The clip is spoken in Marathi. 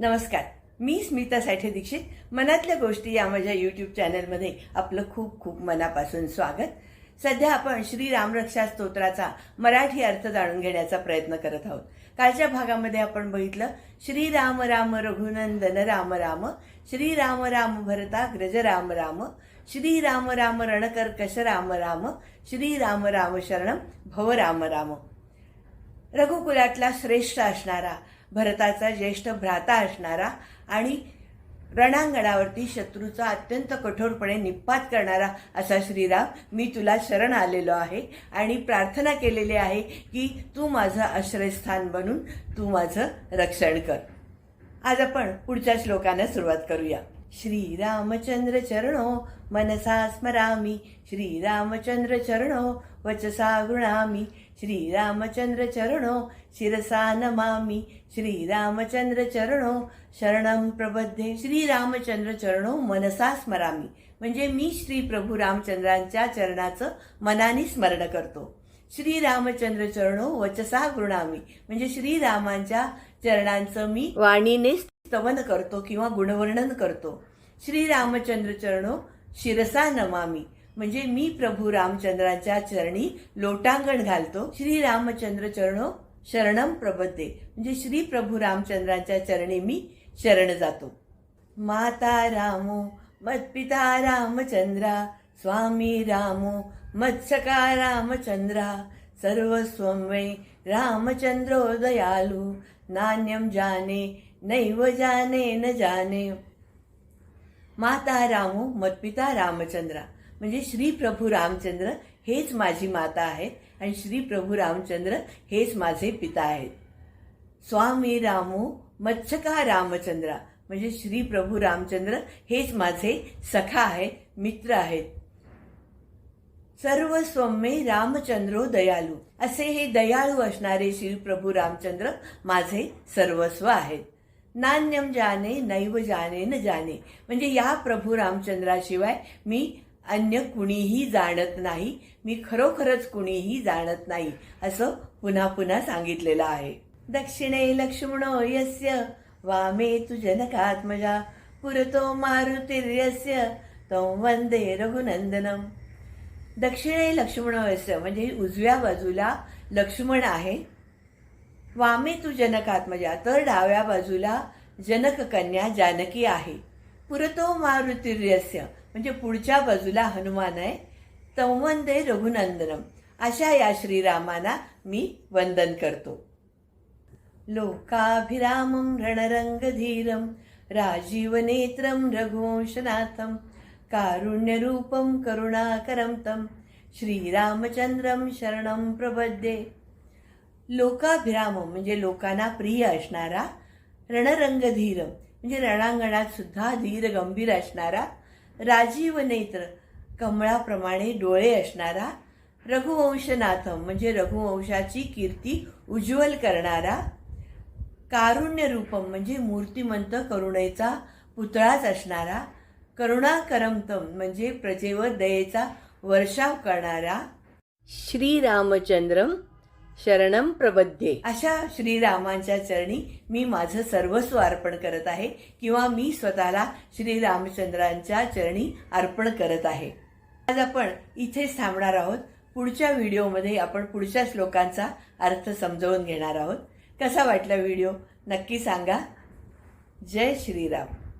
नमस्कार मी स्मिता साठे दीक्षित. मनातल्या गोष्टी या माझ्या यूट्यूब चॅनलमध्ये आपलं खूप खूप मनापासून स्वागत. सध्या आपण श्री रामरक्षा स्तोत्राचा मराठी अर्थ जाणून घेण्याचा प्रयत्न करत आहोत. कालच्या भागामध्ये आपण बघितलं श्री राम राम रघुनंदन राम राम श्री राम राम भरता ग्रज राम राम श्री राम राम रणकर्कश राम राम श्री राम राम शरणम भव राम राम. रघुकुलातला श्रेष्ठ असणारा भरताचा ज्येष्ठ भ्राता असणारा आणि रणांगणावरती शत्रूचा अत्यंत कठोरपणे निपात करणारा असा श्रीराम मी तुला शरण आलेलो आहे आणि प्रार्थना केलेली आहे की तू माझं आश्रयस्थान बनून तू माझं रक्षण कर. आज आपण पुढच्या श्लोकानं सुरुवात करूया. श्रीरामचंद्र चरणो मनसा स्मरामी. श्रीरामचंद्र चरणो वचसा गृणामी श्रीरामचंद्र चरणो शिरसा नमामि श्रीरामचंद्र चरणो शरणं प्रबद्धे श्रीरामचंद्र चरणो मनसा स्मरामी. म्हणजे मी श्री प्रभू रामचंद्रांच्या चरणाचं मनाने स्मरण करतो. श्रीरामचंद्र चरणो वचसा गृणामी म्हणजे श्रीरामांच्या चरणांचं मी वाणीने स्तवन करतो किंवा गुणवर्णन करतो. श्रीरामचंद्र चरणो शिरसा नमामी. म्हणजे मी प्रभू रामचंद्राच्या चरणी लोटांगण घालतो. श्री रामचंद्र चरणो शरणम प्रबद्धे. म्हणजे श्री प्रभू रामचंद्राच्या चरणी मी शरण जातो. माता रामो मत्पिता रामचंद्रा स्वामी रामो मत्सका रामचंद्रा सर्वस्वं वै रामचंद्रो दयालु नान्यम जाने नैव जाने न जाने. माता रामो मतपिता रामचंद्रा. म्हणजे श्री प्रभू रामचंद्र हेच माझी माता आहेत आणि श्री प्रभू रामचंद्र हेच माझे पिता आहेत. स्वामी रामो मत्सका रामचंद्रा. म्हणजे श्री प्रभू रामचंद्र हेच माझे सखा आहेत मित्र आहेत. सर्व रामचंद्रो दयालू. असे हे दयाळू असणारे श्री प्रभू रामचंद्र माझे सर्वस्व आहेत. नान्यम जाने नैव जाने न जाने. म्हणजे या प्रभू रामचंद्राशिवाय मी अन्य कुणीही जाणत नाही मी खरोखरच कुणीही जाणत नाही असं पुन्हा पुन्हा सांगितलेलं आहे. दक्षिणे लक्ष्मण यस्य वामे तु जनकात्मजा पुरतो मारुतिर्यस्य तं वंदे रघुनंदनम दक्षिणे लक्ष्मण यस्य म्हणजे उजव्या बाजूला लक्ष्मण आहे. वामे तू जनकात्मजा तर डाव्या बाजूला जनक कन्या जानकी आहे. पुरतो मारुतिर्यस्य म्हणजे पुढच्या बाजूला हनुमान आहे. तंवंदे रघुनंदनम. अशा या श्रीरामाना मी वंदन करतो. लोकाभिरामं रणरंगधीरं राजीवनेत्रं रघुवंशनाथं कारुण्यरूपं करुणाकरं तं श्रीरामचंद्रं शरणं प्रबद्धे. लोकाभिराम म्हणजे लोकांना प्रिय असणारा रणरंगधीरम म्हणजे रणांगणात सुद्धा धीर गंभीर असणारा राजीव नेत्र. कमळाप्रमाणे डोळे असणारा रघुवंशनाथम म्हणजे रघुवंशाची कीर्ती उज्ज्वल करणारा कारुण्य रूपम म्हणजे मूर्तिमंत करुणेचा पुतळाच असणारा करुणाकरमतम म्हणजे प्रजेवर दयेचा वर्षाव करणारा श्रीरामचंद्रम शरणम प्रबध्ये अशा श्रीरामांच्या चरणी मी माझं सर्वस्व अर्पण करत आहे किंवा मी स्वतःला श्रीरामचंद्रांच्या चरणी अर्पण करत आहे. आज आपण इथेच थांबणार आहोत. पुढच्या व्हिडिओमध्ये आपण पुढच्या श्लोकांचा अर्थ समजावून घेणार आहोत. कसा वाटला व्हिडिओ? नक्की सांगा. जय श्रीराम.